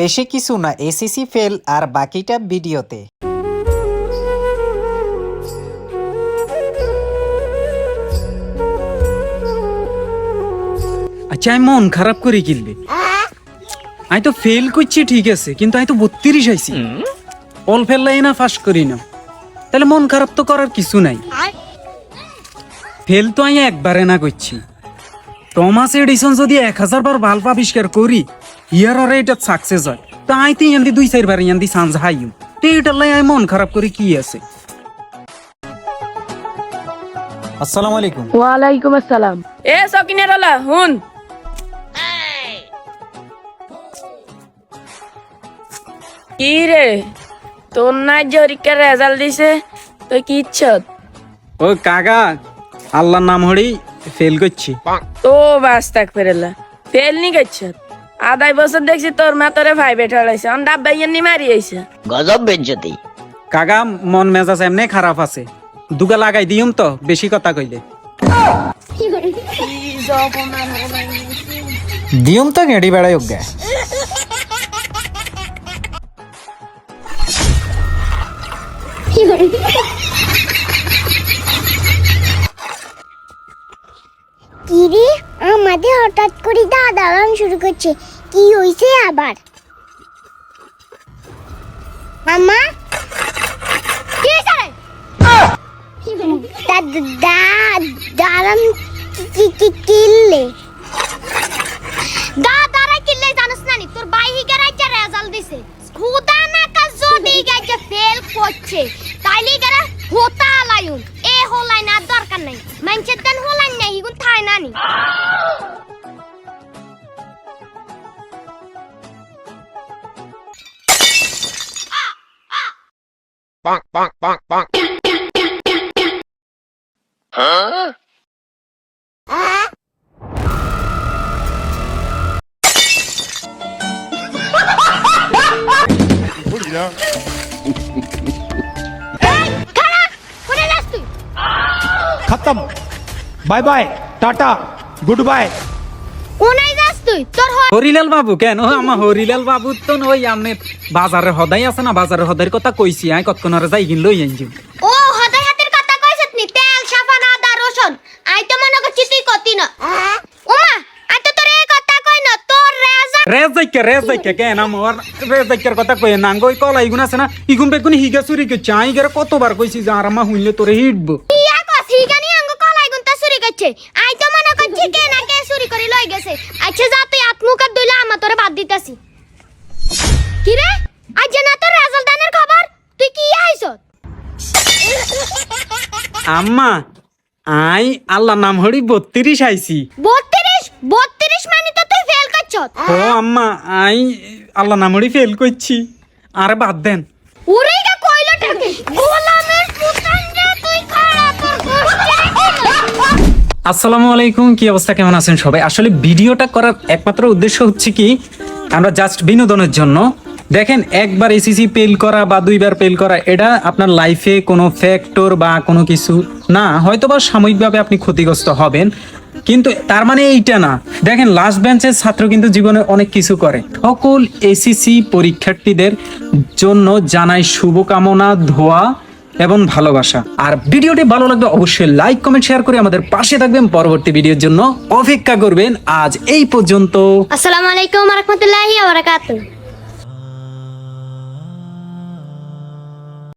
বেশি কিছু না এসিসি ফেল আর বাকিটা ভিডিওতে। আচ্ছা আমি মন খারাপ করে কিনবে আমি তো ফেল করছি, ঠিক আছে, কিন্তু আমি তো বত্রিশ আইছি। অল ফেল লাই না ফাঁস করি না। তাহলে মন খারাপ তো করার কিছু নাই। ফেল তো আমি একবারে না করছি। টমাস এডিসন যদি এক হাজার বার বাল্ব আবিষ্কার করি ইয়ার আর এটা সাকসেস হয়। তা আই তো ইয়ান্দি দুই চারবার ইয়ান্দি সাঞ্জ হাইম তো এটার লাই আমি মন খারাপ করে কি আছে? আসসালামু আলাইকুম। ওয়ালাইকুম আসসালাম। এ সকিনের হুন। কি রে? তোর না জরিকার রেজাল্ট দিছে তুই কি ইচ্ছত? ও কাকা আল্লাহর নাম হড়ি ফেল করছি। তো বাস থাক ফেরেলা ফেল নি গেছত আড়াই বছর দেখছি তোর মা তোরে ভাই বেটা লাইছে। অন ডাব্বা নি মারি আইছে। গজব বেজ্জতি। কাকা মন মেজাজ এমনি খারাপ আছে। দুগা লাগাই দিউম তো বেশি কথা কইলে। দিয়ম তো গেঁড়ি বেড়াই উগ্গা কিরে আমাদের হঠাৎ করে দাদারান শুরু করছে। কি হইছে আবার? মামা দাঁড়ান না তোর আইছে রেজাল্ট দিছে। খুদা না ফেল করছে এ দরকার নাই। মানছের দেন হলাই নাই থাই নি। Bonk, bonk, bonk, bonk. huh? Put it खत्म bye bye tata good bye कोण आहे তুই? তোর হরিলাল বাবু কেন? আমার হরিলাল বাবু তো ওই আমনে বাজারে হদাই আছে না বাজারে হদাইর কথা কইছি আই কতক্ষণরে যাই কিন লই আনছি ও হদাই হাতের কথা কইছত নি? তেল সাবান আদা রসুন। আই তো মনে করছি তুই কতি না। ওমা আই তো তোর এই কথা কই না তোর রেজাল্ট রেজ যাইকে কেন? আমার রেজ কথা কই না গই কলা ইগুন আছে না ইগুন বেগুন হিগা চুরি করছে আই গেরে কতবার কইছি যে আর আমার হুইলে তোরে হিটবো। ইয়া কস? হিগানি আঙ্গ কলাই গুনতা চুরি করছে। আই তো মনে করছি কে না কে চুরি করে লই গেছে। আচ্ছা যা তুই আত্মুকার দইলা আমা তোরে বাদ দিতাছি কি রে আজ না তোর রেজাল্ট দানের খবর তুই কি আইছত আম্মা আই আল্লাহ নাম হরি বত্রিশ আইছি 32 32 মানে তো তুই ফেল করছত ও আম্মা আই আল্লাহ নাম হরি ফেল করছি আরে বাদ দেন। ওরে আসসালামু আলাইকুম, কি অবস্থা, কেমন আছেন সবাই? আসলে ভিডিওটা করার একমাত্র উদ্দেশ্য হচ্ছে কি, আমরা জাস্ট বিনোদনের জন্য। দেখেন, একবার এসিসি পেল করা বা দুইবার পেল করা, এটা আপনার লাইফে কোনো ফ্যাক্টর বা কোনো কিছু না হয়তো বা সাময়িকভাবে আপনি ক্ষতিগ্রস্ত হবেন, কিন্তু তার মানে এইটা না। দেখেন লাস্ট বেঞ্চের ছাত্র কিন্তু জীবনে অনেক কিছু করে। সকল এসিসি পরীক্ষার্থীদের জন্য জানাই শুভকামনা, ধোয়া এবং ভালোবাসা। আর ভিডিওটি ভালো লাগবে অবশ্যই লাইক কমেন্ট শেয়ার করে আমাদের পাশে থাকবেন। পরবর্তী ভিডিওর জন্য অপেক্ষা করবেন আজ এই পর্যন্ত। আসসালামু আলাইকুম ওয়া রাহমাতুল্লাহি ওয়া বারাকাতুহু।